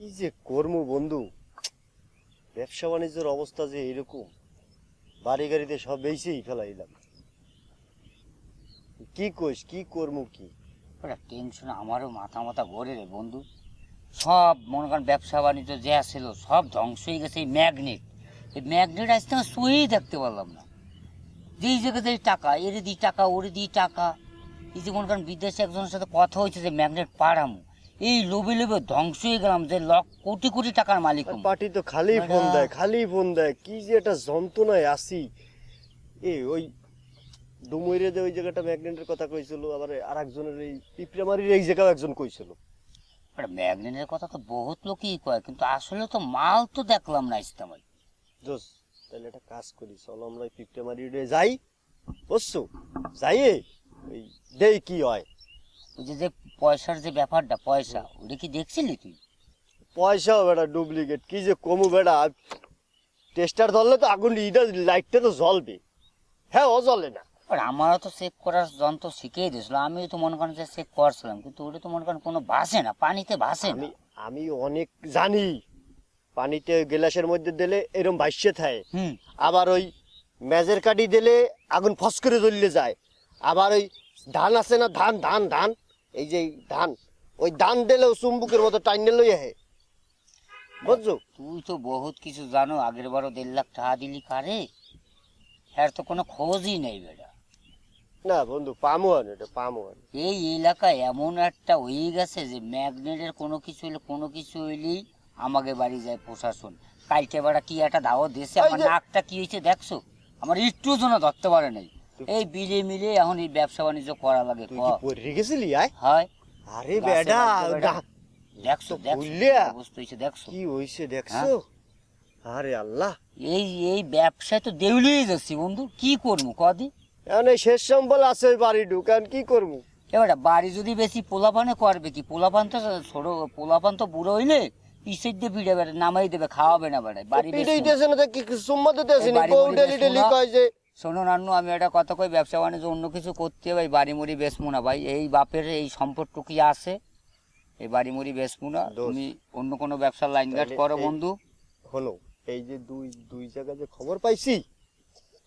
কি যে কর্ম বন্ধু? ব্যবসা বাণিজ্যের অবস্থা যে এরকম বাড়ি গাড়িতে সব বেঁচেই ফেলাইলাম। কি কইস, কি কর্ম কি? টেনশন আমারও মাথা মাথা ঘোরে রে বন্ধু। সব মনে করেন ব্যবসা বাণিজ্য যে ছিল সব ধ্বংস হয়ে গেছে এই ম্যাগনেট। এই ম্যাগনেট আসতে আমি সই দেখতে পারলাম না। যেই জায়গাতে টাকা, এরে দিই টাকা, ওরে দিই টাকা। এই যে মনে করেন বিদেশে একজনের সাথে কথা হয়েছে যে ম্যাগনেট পাড়ামু। এই লোভে লোভে ধ্বংস হয়ে গেলাম যে লক কোটি কোটি টাকার মালিক। পার্টি তো খালি ফোন দেয় খালি ফোন দেয়। কি যে একটা যন্ত্রণায় আসি এ ওই ডুমুইরে যে ওই জায়গাটা ম্যাগনেটের কথা কইছিল আবার আর একজনের এই পিঁপড়ামারির এই জায়গাও একজন কইছিল। ম্যাগনেটের কথা তো বহুত লোকই কয় কিন্তু আসলে তো মাল তো দেখলাম না ইস্তেমাল জোস তাহলে একটা কাজ করি চলো আমরা পিঁপড়ামারিরে যাই। বুঝছ যাই ওই দেই কি হয়। ওই যে যে পয়সার যে ব্যাপারটা পয়সা ওটা কি দেখছিলি তুই? পয়সাও বেটা ডুপ্লিকেট। কি যে কমু বেটা টেস্টার ধরলে তো আগুন ইটা লাইটটা তো জ্বলবে। হ্যাঁ ও জ্বলে না। আর আমারও তো চেক করার যন্ত্র শিখিয়ে দিয়েছিল আমি তো মনে করেন যে চেক করছিলাম কিন্তু ওটা তো মনে করেন কোনো ভাসে না পানিতে ভাসে না। আমি আমি অনেক জানি পানিতে গ্লাসের মধ্যে দিলে এরম ভাসছে থাকে। আবার ওই মেজের কাটি দিলে আগুন ফস করে জ্বললে যায়। আবার ওই ধান আছে না ধান ধান ধান এই যে ধান ওই ধান দিলেও চুম্বুকের মতো টাইনে লই আহে। বুঝছ? তুই তো বহুত কিছু জানো আগের বারও দেড় লাখ টাকা দিলি কারে? হ্যাঁ তো কোনো খোঁজই নেই বেটা। না বন্ধু পামো আন এটা পামো আন এই এলাকায় এমন একটা হয়ে গেছে যে ম্যাগনেটের কোনো কিছু হলে কোনো কিছু হইলেই আমাকে বাড়ি যায় প্রশাসন। কালকে বেড়া কি একটা দাওয়াত দিয়েছে আমার নাকটা কি হয়েছে দেখছ? আমার একটু জন্য ধরতে পারে নাই। এই বিলে মিলে এখন এই ব্যবসা বাণিজ্য করা লাগে পড়ে গেছিলি আয়? হয়। আরে বেডা দেখছ দেখছ। দেখছ। কি হইছে দেখছ? আরে আল্লাহ। এই এই ব্যবসায় তো দেউলিয়ে যাচ্ছি বন্ধু। কি করব কদি এখন এই শেষ সম্বল আছে ওই বাড়ি ঢুকান কি করব? এবারে বাড়ি যদি বেশি পোলাপানে করবে কি? পোলাপান তো ছোট পোলাপান তো বুড়ো হইলে পিসের দিয়ে পিড়ে বেড়ে নামাই দেবে খাওয়াবে না বেড়ায়। বাড়ি বেশি পিটাইতেছে না কি সুম্মা দিতেছে নি? বাড়ি কয় যে? শোনো নান্নু আমি একটা কথা কই ব্যবসা বাণিজ্য অন্য কিছু করতে হবে এই বাড়ি মুড়ি বেচবো না ভাই। এই বাপের এই সম্পদটুকু কি আছে? এই বাড়ি মুড়ি না তুমি অন্য কোনো ব্যবসার লাইন গার্ড করো বন্ধু। হলো এই যে দুই দুই জায়গা যে খবর পাইছি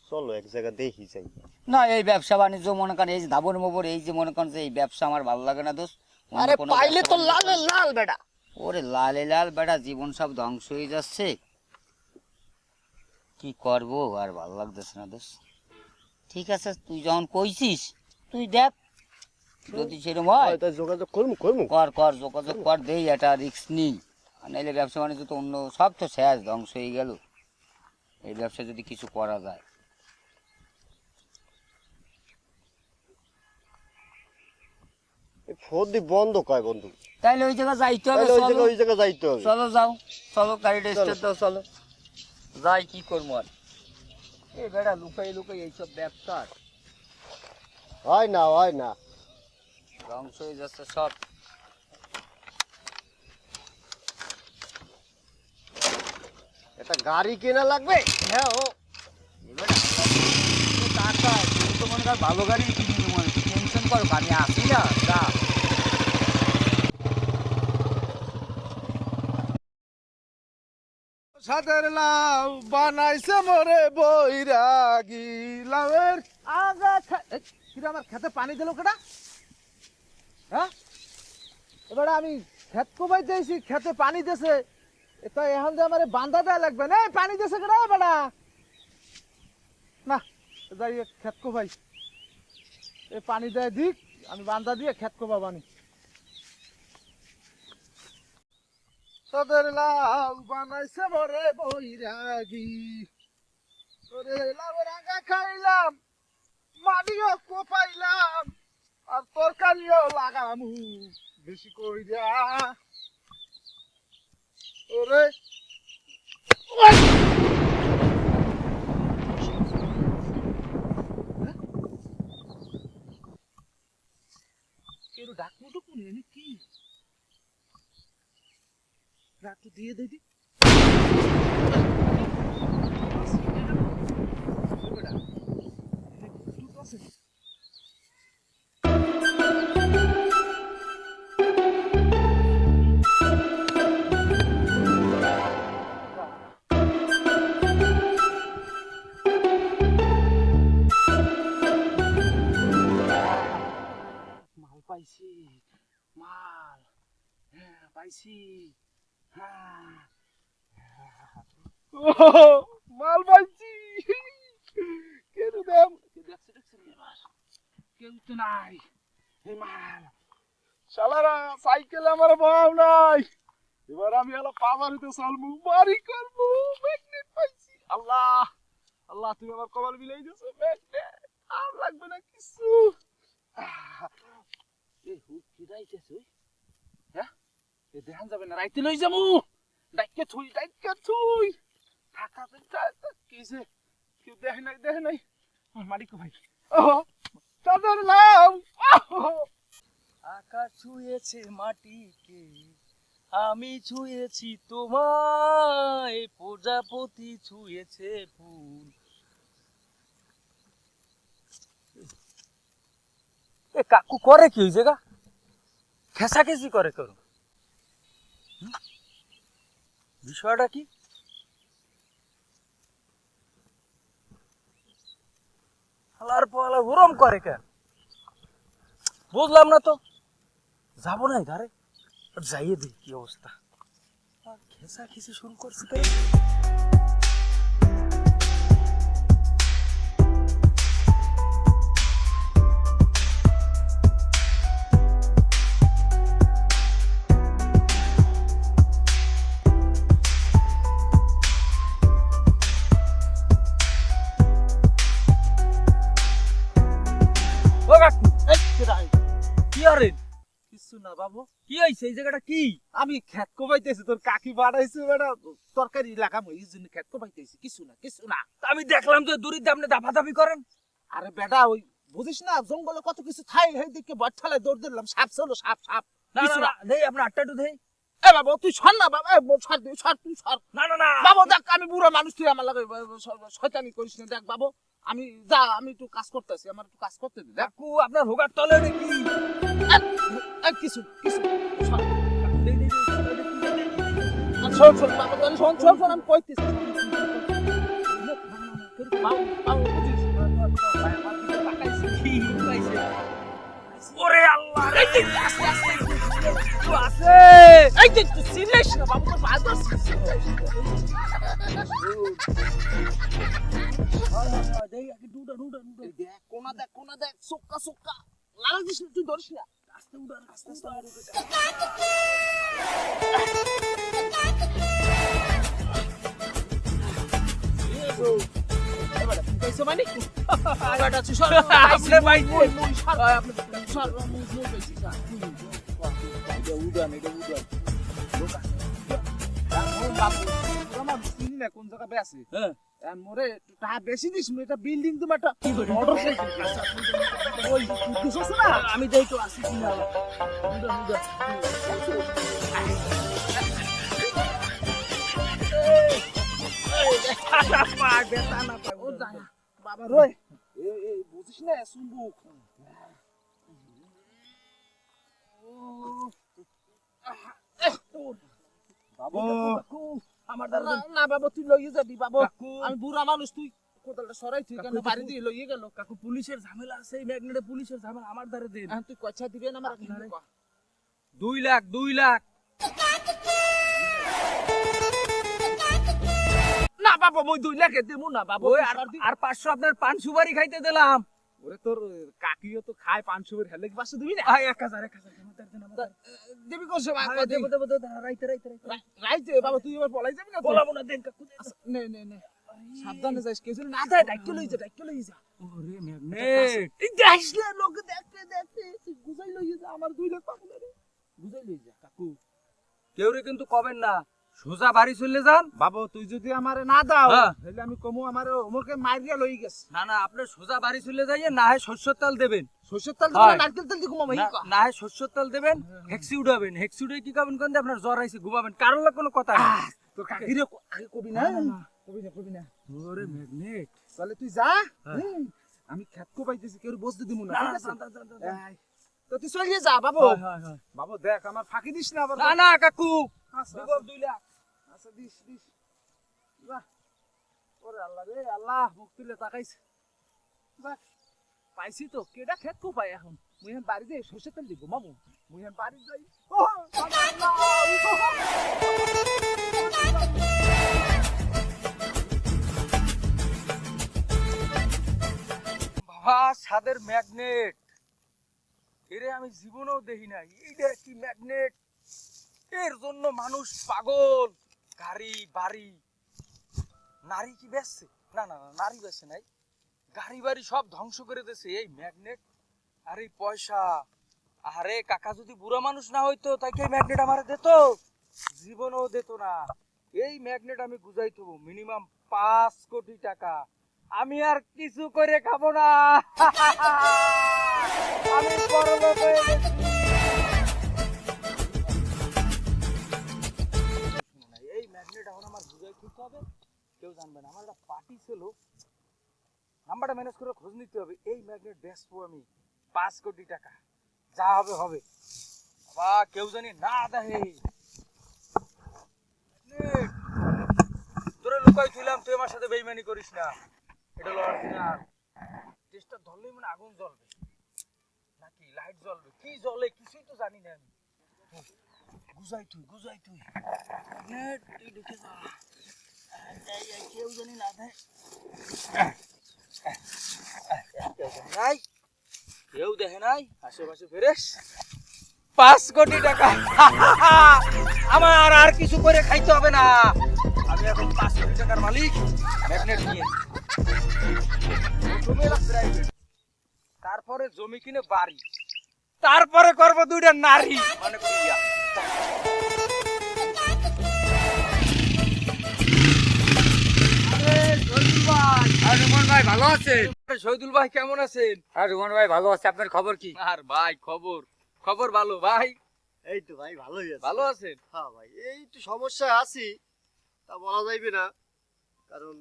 চলো এক জায়গা দেখি যাই। না এই ব্যবসা বাণিজ্য মনে করেন এই যে ধাবর মোবর এই যে মনে করেন যে এই ব্যবসা আমার ভালো লাগে না দোষ। আরে পাইলে তো লাল লাল বেটা। ওরে লালে লাল বেটা জীবন সব ধ্বংস হয়ে যাচ্ছে। কি করব আর ভালো লাগতেছে না দোষ ঠিক আছে তুই যখন কইছিস তুই দেখ যদি সেরকম হয় যোগাযোগ করব করব। কর কর যোগাযোগ কর দেই একটা রিক্স নিই নাইলে ব্যবসা বাণিজ্য তো অন্য সব তো শেষ ধ্বংস হয়ে গেল। এই ব্যবসা যদি কিছু করা যায়। ফোন দি বন্ধ কয় বন্ধু? তাইলে ওই জায়গায় যাইতে হবে ওই জায়গা ওই জায়গা যাইতে হবে। চলো যাও চলো গাড়িটা। স্টার্ট দাও চলো। যাই কি করব আর? এই বেড়া লুকাই লুকাই এইসব ব্যবসা হয় না হয় না। ধ্বংস হয়ে যাচ্ছে সব। একটা গাড়ি কেনা লাগবে? হ্যাঁ ও। এবারে টাকা তো মনে ভালো গাড়ি কিনে দেবো টেনশন করো আমি আসি না যা। সাদের লাউ বানাইছে মোরে বৈরাগী লাউয়ের। আগা কিরে আমার খেতে পানি দিল কেটা হ্যাঁ? এবারে আমি খেত কোবাই দিয়েছি, খেতে পানি দিয়েছে। এটা এখন যে আমার বান্ধা দেওয়া লাগবে না পানি দিয়েছে কেটা বেড়া না, যাই খেত কোবাই এ পানি দেয় দিক, আমি বান্ধা দিয়ে খেত কোবাবানি সদের লাউ বানাইছে মরে বৈরাগী। ওরে লাউ রাঙা খাইলাম, মাটিও কোপাইলাম, আর তরকারিও লাগামু বেশি কইরা। ওরে, ওই! prato de de. Mal paisi, mal. মাল পাইছি। এবার কেউ তো নাই। সাইকেল আমার নাই। এবার আমি হলো পাওয়ারিতে চলবো, বাড়ি করব ম্যাগনেট পাইছি। আল্লাহ আল্লাহ, তুমি আমার কপাল মিলাই দিছো ম্যাগনেট আর লাগবে না কিছু। এই হুক এ দেখান যাবে না, রাইতে লই যামু ডাইকে থুই ডাইকে থুই। থাকা থাকা কিসে কেউ দেখে নাই দেখে নাই। মালিক ভাই। ও চাদর নাও। আকাশ ছুঁয়েছে মাটিকে, আমি ছুঁয়েছি তোমায়। প্রজাপতি ছুঁয়েছে ফুল। কাকু করে কি হয়েছে গা? খেসাখেসি করে করো হুম? বিষয়টা কি? হালার পালা ওরম করে কেন? বুঝলাম না তো। যাব না ধারে যাইয়ে দিই কি অবস্থা। খেসা খেসি শুরু করছি কেন? না বাবু। কি এই জায়গাটা কি? আমি খেত কোবাইতেছি তোর কাকি বাড়াইছে বেটা তরকারি লাগাম এই জন্য খেত কোবাইতেছি কিছু না কিছু না। আমি দেখলাম তো দূরের দামনে দাফাদাফি করেন। আরে বেটা ওই বুঝিস না জঙ্গলে কত কিছু থাই সেই দিকে দৌড় দিলাম সাপ ছিল সাপ সাপ। না না দেই আপনার আটটা দেই। এ বাবা তুই সর না বাবা এ সর তুই সর তুই সর। না না না। বাবু দেখ আমি বুড়ো মানুষ তুই আমার লাগে শয়তানি করিস না দেখ বাবু। আমি যা আমি একটু কাজ করতেছি আমার একটু কাজ করতে দে দেখ কাকু আপনার হোগার তলে নাকি? কিছু কিছু শোন শোন শোন শোন শোন আমি কইতেছি? ওরে আল্লাহ। আছে এই তুই চিনিস না বাবু তোর ভাই তো দেই আগে ডুডা ডুডা এই দেখ কোনা দেখ কোনা দেখ সুক্কা সুক্কা। লাগাইছিস না তুই ধরিস না। আস্তে উড়া আস্তে আস্তে এটা উড়ান লোক আছে। মোরে টাকা বেশি দিস এটা বিল্ডিং তুমি একটা সাইকেল ওই দিস না? আমি দেই তো আসি কিনা বাবা এই বুঝিস না সুম্বুক বাবু আমার না দাদা না বাবা তুই লইয়ে যাবি বাবা। আমি বুড়া মানুষ তুই কোদালটা সরাই তুই কেন কাকু, বাড়ি কাকু। দিয়ে লইয়ে গেল? কাকু পুলিশের ঝামেলা আছে এই ম্যাগনেটে পুলিশের ঝামেলা আমার দ্বারে দেন এখন তুই কচ্ছা দিবেন আমার দুই লাখ দুই লাখ। না বাবা মই দুই লাখে দেবো না বাবা। আর পাঁচশো আপনার পান সুপারি খাইতে দিলাম। ওরে তোর কাকিও তো খায় পাঁচশো বের হেলে পাঁচশো দিবি না? এক হাজার এক হাজার। দিবি কোন সময়? দেবো দেবো দেবো রাইতে রাইতে রাইতে। বাবা তুই এবার পলাই যাবি না না দেন কাকু আচ্ছা, নে নে নে। সাবধানে যাইস কেউ না দেয় ডাইকে লই যা ডাইকে লই যা। ওরে ম্যাগনেট না লোক দেখতে দেখতে গুজাই লই যা আমার দুই লাখ পাবো না রে। গুজাই লই যা কাকু। কেউ রে কিন্তু কবেন না সোজা বাড়ি চলে যান। বাবা তুই যদি আমারে না দাও হ্যাঁ। তাহলে আমি কমু আমারে ওমকে মারিয়া লই গেছে। না না আপনি সোজা বাড়ি চলে যাইয়ে না হয় শস্যর তেল দেবেন। সরষের তেল হয়। দিবি নারকেল তেল দি ঘুমাবো না না হয় তেল দেবেন হেক্সি উঠাবেন। হেক্সি উঠে কি কোন আপনার জ্বর আইছে ঘুমাবেন। কারণ কোনো কথা নেই। তোর কাকিরে আগে কবি না? না, না, না। কবি না কবি না। ওরে ম্যাগনেট। তাহলে তুই যা। হ্যাঁ। আমি খেত কো পাইতেছি কেউ বসতে দিব না না ঠিক আছে? না, না, না, না। তো তুই চলে যা বাবু। বাবু দেখ আমার ফাঁকি দিস না আবার না না কাকু। আচ্ছা, আচ্ছা। দুই লাখ। আচ্ছা দিস দিস। বাহ, ওরে আল্লাহ রে, আল্লাহ, মুখ তুলে তাকাইছে। বাহ, পাইছি তো, কেডা খেত কো পাই এখন? মুই এখন বাড়ি যাই, সর্ষে তেল দিব, মামু। মুই এখন বাড়ি যাই। সাদের ম্যাগনেট। এরে, আমি জীবনেও দেখি নাই। এইটা কি ম্যাগনেট? এর জন্য মানুষ পাগল। গাড়ি, বাড়ি। নারী কি বেচছে? না না না, নারী বেচছে নাই। গাড়ি, বাড়ি সব ধ্বংস করে দিয়েছে। এই ম্যাগনেট, আর এই পয়সা। আরে, কাকা যদি বুড়া মানুষ না হইতো, তাই কি ম্যাগনেট আমারে দিত? জীবনেও দিত না। এই ম্যাগনেট আমি গুজাই থবো, মিনিমাম পাঁচ কোটি টাকা। আমি আর কিছু করে খাব না। আমি গেছি। হবে কেউ জানবে না। আমার একটা পার্টি ছিল। নাম্বারটা ম্যানেজ করে খোঁজ নিতে হবে। এই ম্যাগনেট বেচবো আমি। পাঁচ কোটি টাকা। যা হবে হবে। বাবা, কেউ জানি না দেখে। তোরে লুকাই তুইলাম তুই আমার সাথে বেইমানি করিস না। এটা হলো অরিজিনাল টেস্টটা ধরলেই মানে আগুন জ্বলবে। নাকি লাইট জ্বলবে? কি জ্বলে, কিছুই তো জানি না আমি। গুজাই তুই গুজাই তুই ঢুকে যা। আমার আর কিছু করে খাইতে হবে না। আমি এখন পাঁচ কোটি টাকার মালিক। তারপরে জমি কিনে বাড়ি। তারপরে করব দুইটা নারী। মানে ভাই ভালো আছেন? শহীদুল ভাই কেমন আছেন? আর রুমন ভাই ভালো আছে আপনার খবর কি? আর ভাই খবর। খবর ভালো ভাই? এই তো ভাই ভালোই আছে। ভালো আছেন? হ্যাঁ ভাই এই তো সমস্যায় আছি তা বলা যাইবে না কারণ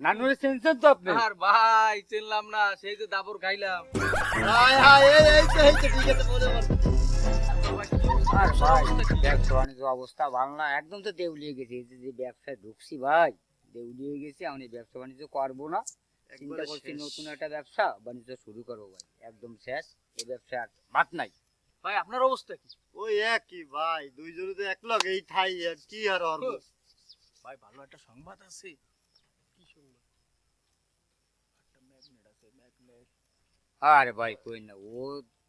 নানুরে চেনছেন তো আপনি? আর ভাই চিনলাম না সেই যে দাবর খাইলাম। হায় হায় এই এই তো এই তো ঠিক আছে পড়ছে। আর ভাই ব্যবসা বাণিজ্য অবস্থা ভালো না একদম তো দেউলিয়ে গেছে যে ব্যবসায় ঢুকছি ভাই। দেউলিয়ে গেছি আমি ব্যবসা বাণিজ্য করব না। চিন্তা করছি নতুন একটা ব্যবসা বাণিজ্য শুরু করব ভাই একদম শেষ। এই ব্যবসা আর বাদ নাই। ভাই আপনার অবস্থা কি? ওই একই ভাই দুইজনে তো এক লগ এই ঠাই আর কি আর হরব ভাই ভালো একটা সংবাদ আছে। কি সংবাদ? একটা ম্যাগনেট আছে ম্যাগনেট আরে ভাই কই না ও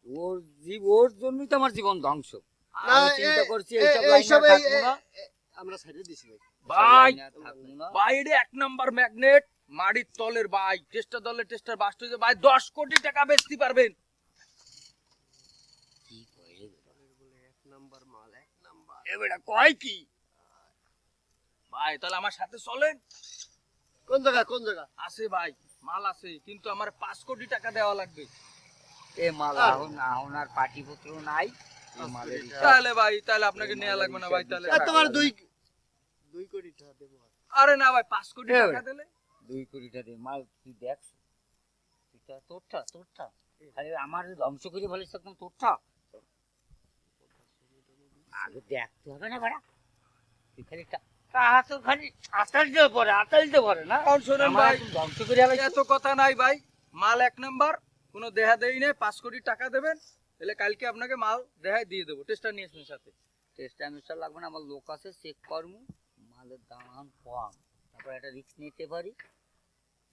ওর জীব ওর জন্যই তো আমার জীবন ধ্বংস। চিন্তা করছি এইসব এইসব আমরা ছেড়ে দিছি ভাই। ভাই এক নাম্বার ম্যাগনেট মাটির তলের ভাই টেস্টার দলের টেস্টার বাস্ট হয়েছে। ভাই দশ কোটি টাকা বেচতে পারবেন। কি কইরে বলে এক নাম্বার মাল এক নাম্বার। এবারে কয় কি? ভাই তাহলে আমার সাথে চলেন। কোন জায়গা কোন জায়গা? আছে ভাই মাল আছে কিন্তু আমার পাঁচ কোটি টাকা দেওয়া লাগবে। এ মাল পাটিপত্র নাই। তাহলে ভাই তাহলে আপনাকে নেওয়া লাগবে না ভাই তাহলে। তোমার দুই দুই কোটি টাকা দেবো আরে। না ভাই পাঁচ কোটি টাকা ভাই। দিলে? দুই কোটিটা দিয়ে মাল তুই দেখ। তুইটা তোরটা তোরটা। খালি আমার ধ্বংস করে একদম তোরটা। আগে দেখতে হবে না বেড়া তুই খালি টা- তো খালি আতালতে পরে আতালতে পরে না? এখন শোনেন ভাই ধ্বংস করে ফেলাইছিস। এত কথা নাই ভাই। মাল এক নাম্বার কোনো দেহা দেই নেই পাঁচ কোটি টাকা দেবেন তাহলে কালকে আপনাকে মাল দেহায় দিয়ে দেবো। টেস্টার নিয়ে আসবেন সাথে। টেস্ট মিস্টার লাগবে না আমার লোক আছে চেক করব মালের দাম কম। তারপর একটা রিস্ক নিতে পারি।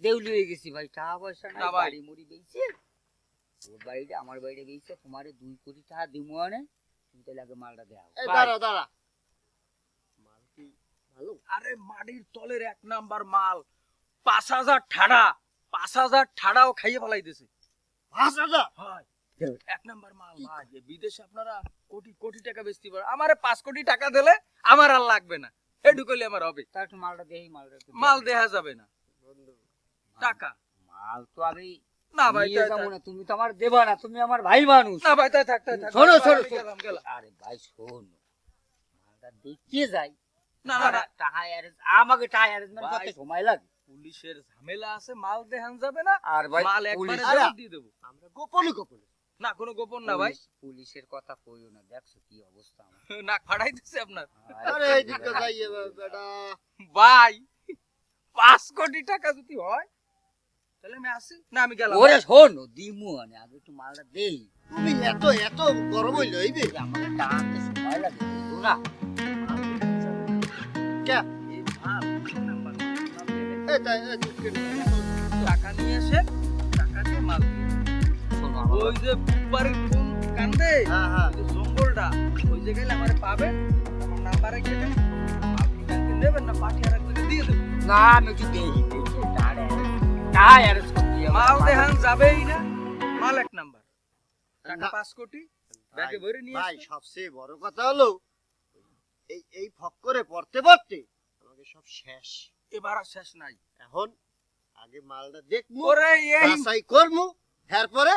দেউলি হয়ে গেছি ভাই টাকা পয়সা না বাড়ি মুড়ি বেইছে। ওর বাড়িতে আমার বাড়িতে বেইছে তোমার দুই কোটি টাকা দিব আনে। তুমি তাহলে আগে মালটা দেওয়া এই দাঁড়া দাঁড়া। মাল কি ভালো? আরে মাটির তলের এক নাম্বার মাল। পাঁচ হাজার ঠাড়া। পাঁচ হাজার ঠাড়াও খাইয়ে ফেলাই দিছে পাঁচ হাজার? হয়। এক নাম্বার মাল ভাই। বিদেশে আপনারা কোটি কোটি টাকা বেচতে পারেন আমারে পাঁচ কোটি টাকা দিলে আমার আর লাগবে না। এ ঢুকলে আমার হবে। তার একটু মালটা দেই মালটা মাল দেখা যাবে না। টাকা। মাল তো আমি না ভাই তাই যাব তুমি তো আমার দেবা না তুমি আমার ভাই মানুষ। না ভাই তাই থাক তাই থাক। শোনো, শোনো, আমি শোনো। গেলাম, গেলাম। আরে ভাই শোন। মালটা দেখিয়ে যাই। না না না। টাকা অ্যারেঞ্জ আমাকে টাকা অ্যারেঞ্জমেন্ট করতে সময় লাগে। পুলিশের ঝামেলা আছে মাল দেখান যাবে না। আর ভাই মাল একবারে দিয়ে দেবো। আমরা গোপনে গোপনে না কোনো গোপন না ভাই। পুলিশের কথা কইও না দেখছ কি অবস্থা আমার। নাক ফাড়াই দিচ্ছে আপনার। আরে এই দিকে যাই এবার বেটা। ভাই পাঁচ কোটি টাকা যদি হয় তাহলে আমি আসি। না আমি গেলাম। ওরে শোন দিমু আনে আগে একটু মালটা দেই। তুমি এত এত গরম হইল হইবে? আমাকে টাকা আনতে সময় লাগে বুঝছ না। কে? এই। এই তাই, এই, টাকা নিয়ে এসে টাকা দিয়ে মাল আমার ওই যে বাড়ির কোন কান্দে? হ্যাঁ হ্যাঁ। ওই যে জঙ্গলটা ওই জায়গায় আমার পাবেন আমার নাম্বারে গেলে মাল কিনতে নেবেন না পাঠিয়ে রাখলে দিয়ে দেবেন। না আমি একটু দেখি আর মাল দেখান যাবেই না। মাল এক নাম্বার। টাকা পাঁচ কোটি ব্যাগে ভরে নিয়ে ভাই সবচেয়ে বড় কথা হলো এই এই ফক করে পড়তে পড়তে আমাকে সব শেষ। এবার আর শেষ নাই। এখন আগে মালটা দেখব ওরে এই বাছাই করব এরপরে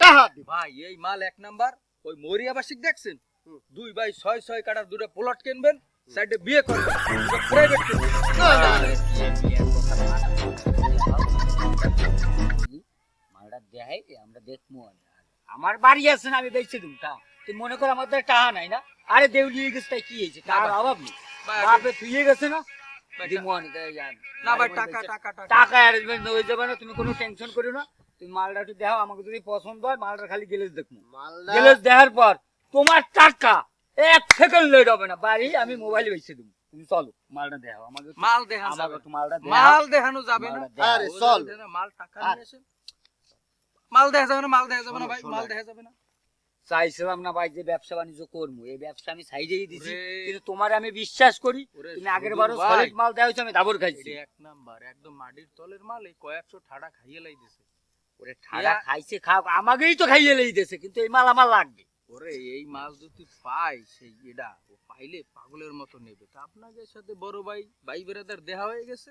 টাহা দিব। ভাই এই মাল এক নাম্বার। ওই মরি দেখছেন? দুই ভাই ছয় ছয় কাটার দুটো প্লট কিনবেন সাইডে বিয়ে করবেন। প্রাইভেট না, না, না। মালটা দেখাই আমরা দেখব। আমার বাড়ি আছে না আমি দেখছি তুমি তা। তুই মনে কর আমাদের টাকা নাই না? আরে দেউ নিয়ে গেছে তাই কি হয়েছে? টাকার অভাব নেই। বাপে থুয়ে গেছে না? তাই জান। না ভাই টাকা টাকা টাকা। টাকা অ্যারেঞ্জমেন্ট হয়ে যাবে না তুমি কোনো টেনশন করো না। তুমি মালটা একটু দেখো আমাকে যদি পছন্দ হয় মালটা খালি গেলেস দেখব। দেখার পর তোমার টাকা এক সেকেন্ড লেট হবে না। বাড়ি আমি মোবাইল বেচে দেবো তুমি চলো মালটা দেখো আমাকে মাল দেখান আমাকে যাবে মালটা মাল দেখানো যাবে না। আরে চল। মাল টাকা নিয়ে মাল দেখা যাবে না মাল দেখা যাবে না ভাই মাল দেখা যাবে না। চাইছিলাম না ভাই যে ব্যবসা বাণিজ্য করব। এই ব্যবসা আমি দিছি। কিন্তু তোমার আমি বিশ্বাস করি তুমি আগের বারও সলিড মাল দেওয়া হয়েছে আমি দাবর খাইছি। এক নাম্বার একদম মাটির তলের মাল এই কয়েকশো ঠাড়া খাইয়ে লাই দিছে ওরে ঠাডা খাইছে খাও আমাকেই তো খাইয়ে লেই দিয়েছে কিন্তু এই মাল আমার লাগবে। ওরে এই মাল যদি পাই সেই এটা ও পাইলে পাগলের মতো নেবে। তা আপনাদের সাথে বড় ভাই ভাই বেরাদার দেহা হয়ে গেছে?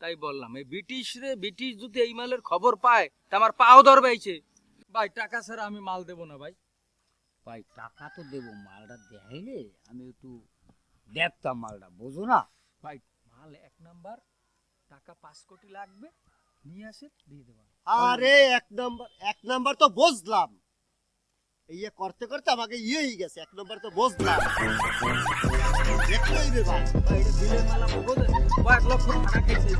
তাই বললাম এই ব্রিটিশ রে ব্রিটিশ যদি এই মালের খবর পায় তা আমার পাও ধরবাইছে। ভাই টাকা ছাড়া আমি মাল দেবো না ভাই। ভাই টাকা তো দেবো মালটা দেখাইলে আমি একটু দেখতাম মালটা বোঝো না। ভাই মাল এক নাম্বার টাকা পাঁচ কোটি লাগবে। নিয়ে আসে দিয়ে দেবো আরে এক নাম্বার এক নাম্বার তো বুঝলাম। এই ইয়ে করতে করতে আমাকে ইয়ে হয়ে গেছে এক নাম্বার তো বুঝলাম। এটা মাল কয়েক লক্ষ টাকা খাইছে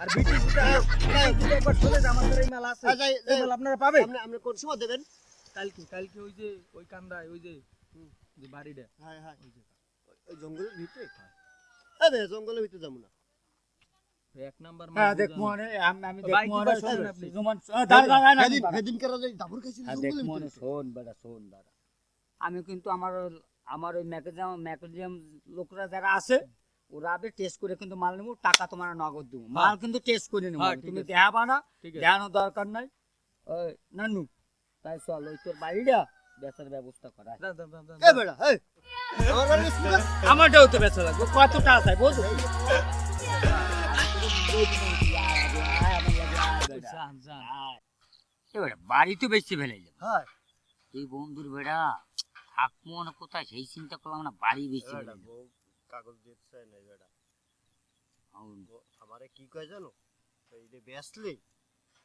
আর ব্রিটিশ যদি একবার শুনে যে আমাদের এই মাল আছে এই মাল আপনারা পাবেন? আপনি আপনি কোন সময় দেবেন? কালকে কালকে ওই যে ওই কান্দায় ওই যে যে বাড়িটা। হ্যাঁ হ্যাঁ। ওই জঙ্গলের ভিতরে? আরে জঙ্গলের ভিতরে যাব না। এক নাম্বার হ্যাঁ দেখব মানে আমি? জুমান না দাবর হ্যাঁ শোন বেটা শোন দাদা কিন্তু আমার ওই- আমার ওই ম্যাকেজিয়াম ম্যাকেজিয়াম লোকরা যারা আছে ওরা আবে টেস্ট করে কিন্তু মাল নেব টাকা তোমার নগদ দেবো। মাল কিন্তু টেস্ট করে নেব। হ্যাঁ, তুমি। দেখাবা না দেখানোর দরকার নাই। ওই নানু তাই চল ওই তোর বাড়িটা বেচার ব্যবস্থা করা এ বেড়া আমারটাও তো বেচা লাগবে কত টাকা চাই। এবারে বাড়ি তো বেশি ফেলে এই বন্ধুর বেড়া থাকব না কোথায় সেই চিন্তা করলাম না বাড়ি বেশি কাগজ দিচ্ছে না বেড়া। আমারে কি কয় জানো? এই যে বেসলে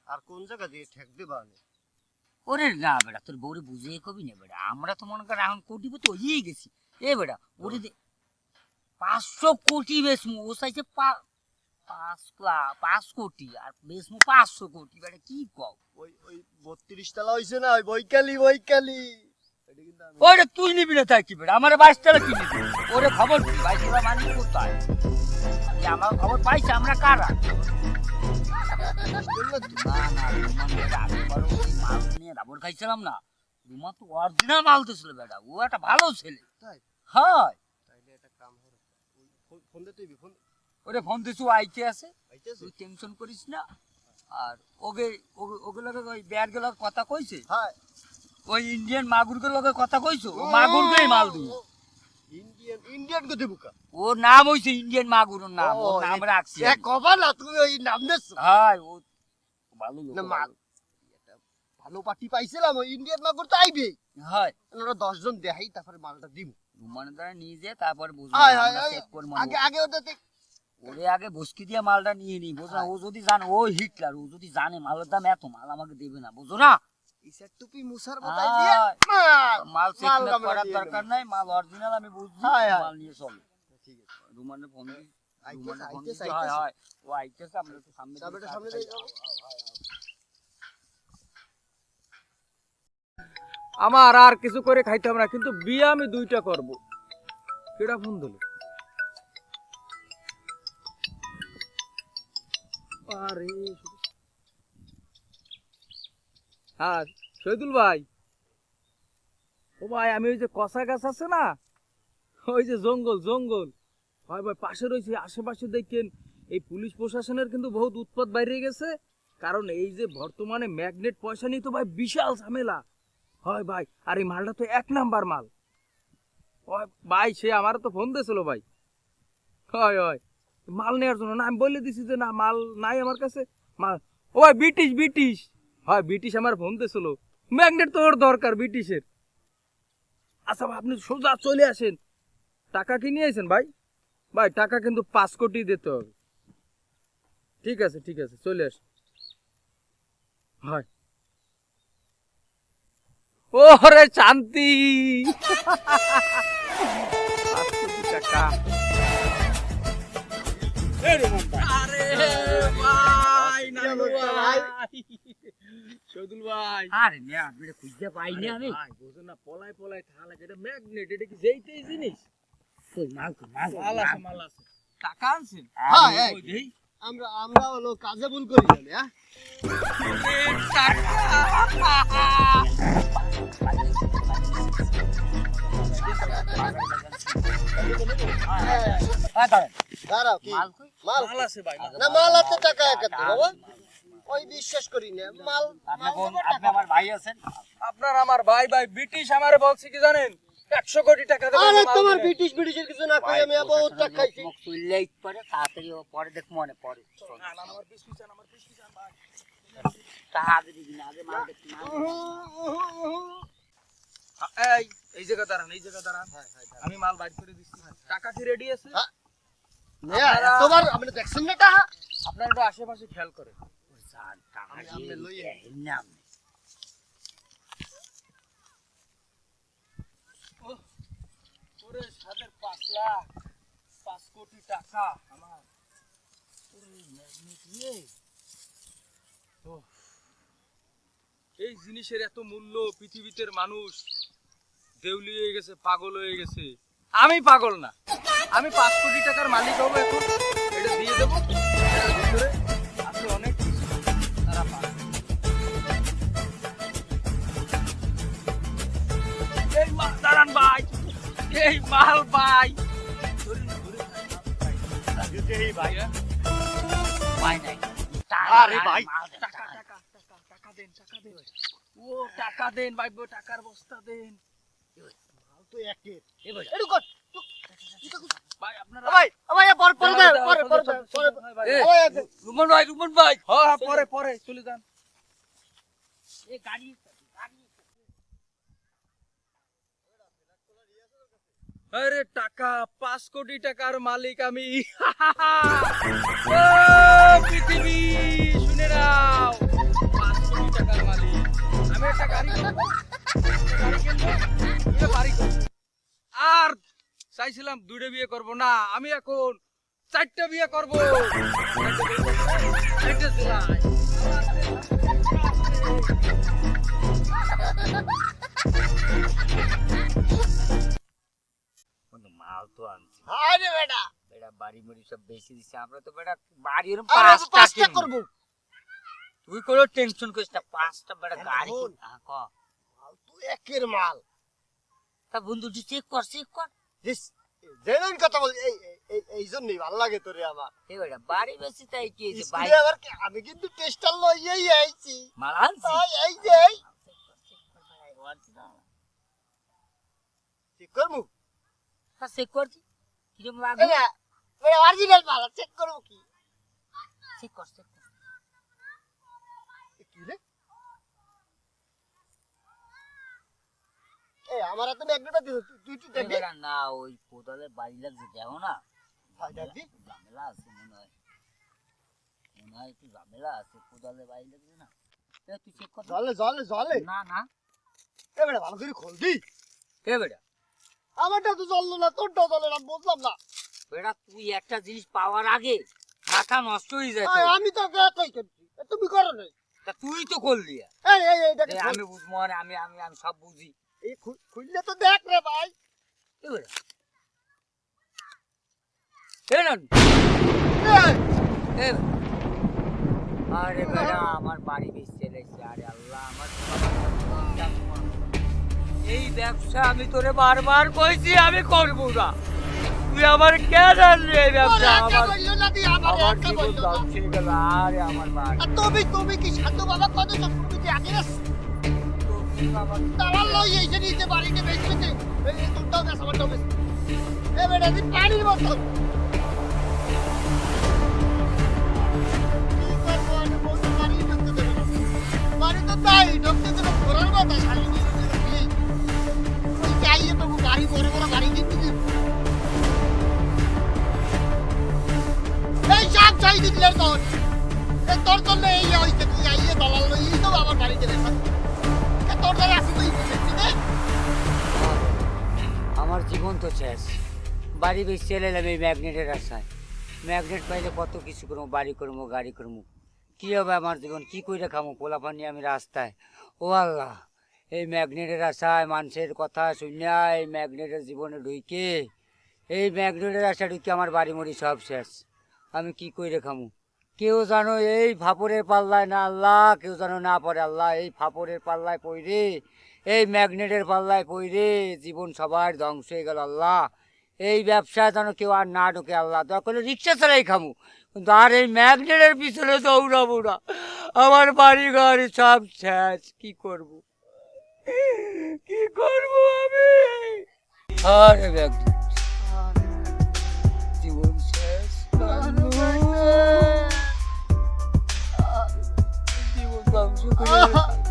আর কোন জায়গা দিয়ে ঠেক দেবা আমি ওরে না বেটা তোর বউরে বুঝিয়ে কবি না বেড়া। আমরা তো মনে কর এখন কোটিপতি হয়েই গেছি। এ বেড়া ওরে পাঁচশো কোটি বেসমু ও চাইছে পা- পাঁচ লা- পাঁচ কোটি আর বেসমু পাঁচশো কোটি বেটা কি কও? ওই ওই বত্রিশ তলা হইছে না ওই বৈকালি ওরে তুই নিবি না তাই কি বেটা? আমার বাইশ কি নিবি? ওরে খবর কি? বাইশ টাকা মালিক কোথায় আমার খবর পাইছে আমরা কারা? মাল নিয়ে রাবর খাইছিলাম না। রুমা তো অরিজিনাল মাল তো ছিল বেটা ও একটা ভালো ছেলে। তাই? হয়। তাইলে একটা কাম হলো ফোন- ফোন দে তুই ফোন ওরে ফোন দিছু আইতে আছে। তুই টেনশন করিস না। আর ওগুলোকে ওই গুলোর কথা কইছে? হ্যাঁ। ওই ইন্ডিয়ান মাগুর গুলোকে কথা কইছো? ও মাগুরকেই মাল দিই ইন্ডিয়ান ইন্ডিয়ান ওর নাম হইছে ইন্ডিয়ান মাগুরের নাম ও, নাম রাখছি এ কবা না তুমি ওই নাম দেছ। হাই ও ভালো না মাল ভালো। পার্টি পাইছিলাম ওই ইন্ডিয়ান মাগুর তো আইবে ওরা দশ জন দেখাই তারপরে মালটা দিব রুমানের দ্বারা নিয়ে যে তারপরে বুঝব হায় হায় হায়। আগে আগে ওটাতে ওরে আগে বসকি দিয়ে মালটা নিয়ে নি বুঝো না ও যদি জানে ও হিটলার ও যদি জানে মালের দাম এত মাল আমাকে দেবে না বুঝো না? ইসার টুপি মুসার মাথায় দিয়ে মাল মাল চেক মাল করার দরকার নাই মাল অরিজিনাল আমি বুঝছি হায় হায়। মাল নিয়ে চলো। ঠিক আছে। রুমানের ফোন দিই রুমানের ফোন আইতেছে, হয় হয়। ও আইতেছে আমরা একটু সামনে তারপরে সামনে তাকাই। আমার আর কিছু করে খাইতে হবে না কিন্তু বিয়ে আমি দুইটা করব। কেডা ফোন দিল? আরে হ্যাঁ শহীদুল ভাই। ও ভাই, আমি ওই যে কষা গাছ আছে না, ওই যে জঙ্গল জঙ্গল। ভাই ভাই, পাশে রয়েছে, আশেপাশে দেখেন, এই পুলিশ প্রশাসনের কিন্তু বহুত উৎপাত বাইরে গেছে। কারণ এই যে বর্তমানে ম্যাগনেট পয়সা নিয়ে তো ভাই বিশাল ঝামেলা। হয় ভাই, আর এই মালটা তো এক নাম্বার মাল। ভাই, সে আমার তো ফোন দিয়েছিল ভাই। হয় হয়। মাল নেওয়ার জন্য। না, আমি বলে দিছি যে, না, মাল নাই আমার কাছে। মাল ও ভাই, ব্রিটিশ ব্রিটিশ। হয়, ব্রিটিশ আমার ফোন দিয়েছিল ম্যাগনেট তো ওর দরকার, ব্রিটিশের। আচ্ছা আপনি সোজা চলে আসেন। টাকা কি নিয়ে আসেন ভাই? ভাই, টাকা কিন্তু পাঁচ কোটি দিতে হবে। ঠিক আছে ঠিক আছে, চলে আসেন। হয়। ও ওরে শান্তি! পাঁচ আরে ভাই ভাই শহীদুল ভাই আরে খুঁজতে পাইনি আমি ভাই বোঝো না পলাই পলাই থালা এটা এটা কি যেইতেই জিনিস টাকা আনছেন হ্যাঁ, আমি- হ্যাঁ। আমরা আমরা হলো কাজে ভুল করি জানি হ্যাঁ? হ্যাঁ, দাঁড়ান। দাঁড়াও কি? মাল কই? মাল মাল আছে ভাই মাল না মাল আছে টাকা একাতে ওই বিশ্বাস করি না মাল আপনি বোন- আপনি আমার ভাই আপনার আমার ভাই ভাই ব্রিটিশ আমার বলছে কি জানেন? একশো কোটি টাকা আরে তোমার ব্রিটিশ ব্রিটিশের কিছু না আমি বহুত প্রশাসনের টাকা খাইছি। মুখ- পরে তাড়াতাড়ি ও পরে দেখ মনে পরে না, না, আমার বিশ পিস আমার বিশ পিস ভাই। আগে দিবি না আগে মাল দেখি এই এই জায়গা দাঁড়ান এই জায়গা দাঁড়ান। আমি মাল বাইর করে দিচ্ছি টাকা কি রেডি আছে? হ্যাঁ। আপনি দেখছেন না টাকা আপনার একটু আশেপাশে খেয়াল করে যান, টাকা আমি দিয়ে আমনে লইয়া। দেন না আপনি। এই জিনিসের এত মূল্য পৃথিবীতে মানুষ দেউলি হয়ে গেছে, পাগল হয়ে গেছে। আমি পাগল না। আমি পাঁচ কোটি টাকার মালিক হব এখন। এটা দিয়ে দেবো। এই মাল ভাই। ধরুন, ধরুন, ভাই? পাই নাই আরে ভাই। টাকা টাকা টাকা টাকা দেন টাকা দেন ও টাকা দেন ভাই টাকার বস্তা দেন। মাল তো একের ভাই আপনারা ভাই ভাই পরে পরে পরে পরে পরে এ, ওই দে। রুমন ভাই রুমন ভাই। হ্যাঁ হ্যাঁ পরে পরে চলে যান। গাড়ি গাড়ি আরে টাকা, পাঁচ কোটি টাকার মালিক আমি। পৃথিবী, শুনে নাও। পাঁচ কোটি টাকার মালিক। আমি একটা গাড়ি আর চাইছিলাম দুটো বিয়ে করব। না, আমি এখন চারটা বিয়ে করব। চারটে তো আনছি। আরে বেটা। বেটা বাড়ি মুড়ি সব বেশি দিচ্ছে আমরা তো বেটা বাড়ি এরকম পাঁচটা। করব। তুই কোনো টেনশন করিস না পাঁচটা বেটা হ্যাঁ, গাড়ি হ্যাঁ, ক। মাল একের মাল। তা বন্ধু চেক কর চেক কর। জেনুইন কথা বল এই এই- জন্যই ভালো লাগে তোরে আমার। এই বেটা বাড়ি বেশি তাই কি হয়েছে? ভাই আবার আমি কিন্তু টেস্টার লইয়াই আইছি। মাল আনছি তাই এই যে ঠিক করব? হ্যাঁ চেক করছি। কিরম লাগবে মানে অরিজিনাল মাল চেক করব কি? চেক কর চেক কর। কি রে? এই আমার হাতে ম্যাগনেটটা দিও তুই তুই তুই দেখবি? না ওই কোদালের বাড়ি লাগছে দেখো না। দেখবি? ঝামেলা আছে মনে হয়। মনে হয় একটু ঝামেলা আছে কোদালের বাড়ি লাগছে না। তুই চেক কর। জলে জলে জলে। না না। এবারে ভালো করে খোল দি। এ বেটা। আমারটা তো জ্বললো না তোরটা জ্বলে না বুঝলাম না। বেটা তুই একটা জিনিস পাওয়ার আগে মাথা নষ্ট হয়ে যায় তোর। আমি তো করছি এ তুমি করো না তা তুই তো করলি আর। এই এই এই দেখে এ, আমি বুঝব মানে আমি আমি আমি সব বুঝি। এই খু- খুললে তো দেখ রে ভাই। এ বেটা এ না এই, এ বেটা। আরে বেটা আমার বাড়ি বেশি ফেলেছি আরে আল্লাহ আমার এই ব্যবসা আমি তোরে বারবার কইছি আমি করব না। তুই আমার কেন আনলি এই ব্যবসা? আমার আমার জীবন গেল আরে আমার বাড়ি তুমি তুমি কি সাধু বাবা কত? তুমি কি আগে লই এসে নিতে বাড়িতে বেচতে। এই বেশ এ বেটা তুই পানির মতো। কি না। বাড়ি তো তাই ঢুকতে দেবে ঘোরার কথা শালি তবু বাড়ি বড় দিতে এই সব চাই দিলে তোর তোর জন্য এই তুই আইয়ে দলাল লই তো আমার বাড়িতে রেখে তোর আসি তুই আমার জীবন তো শেষ। বাড়ি বেশ চলে এলাম এই ম্যাগনেটের আশায়। ম্যাগনেট পাইলে কত কিছু করব, বাড়ি করব, গাড়ি করব। কি হবে আমার জীবন? কি করে খামো? পোলাপান নিয়ে আমি রাস্তায়। ও আল্লাহ। এই ম্যাগনেটের আশায় মানুষের কথা শুনিয়া এই ম্যাগনেটের জীবনে ঢুকে এই ম্যাগনেটের আশা ঢুকে আমার বাড়ি মরি সব শেষ। আমি কি করে খামু? কেউ জানো এই ফাপড়ের পাল্লায় না আল্লাহ, কেউ জানো না পড়ে আল্লাহ, এই ফাপড়ের পাল্লায় পড়ে এই ম্যাগনেটের পাল্লায় পড়ে জীবন সবার ধ্বংস হয়ে গেল আল্লাহ। এই ব্যবসায় যেন কেউ আর না ঢোকে আল্লাহ হলে রিক্সা চালাই খামু। কিন্তু আর এই ম্যাগনেটের পিছনে দৌড়াবো না। আমার বাড়ি ঘর সব শেষ, কি করব? কি করব আমি? আর ব্যক্তি জীবন শেষ জীবন ধ্বংস করে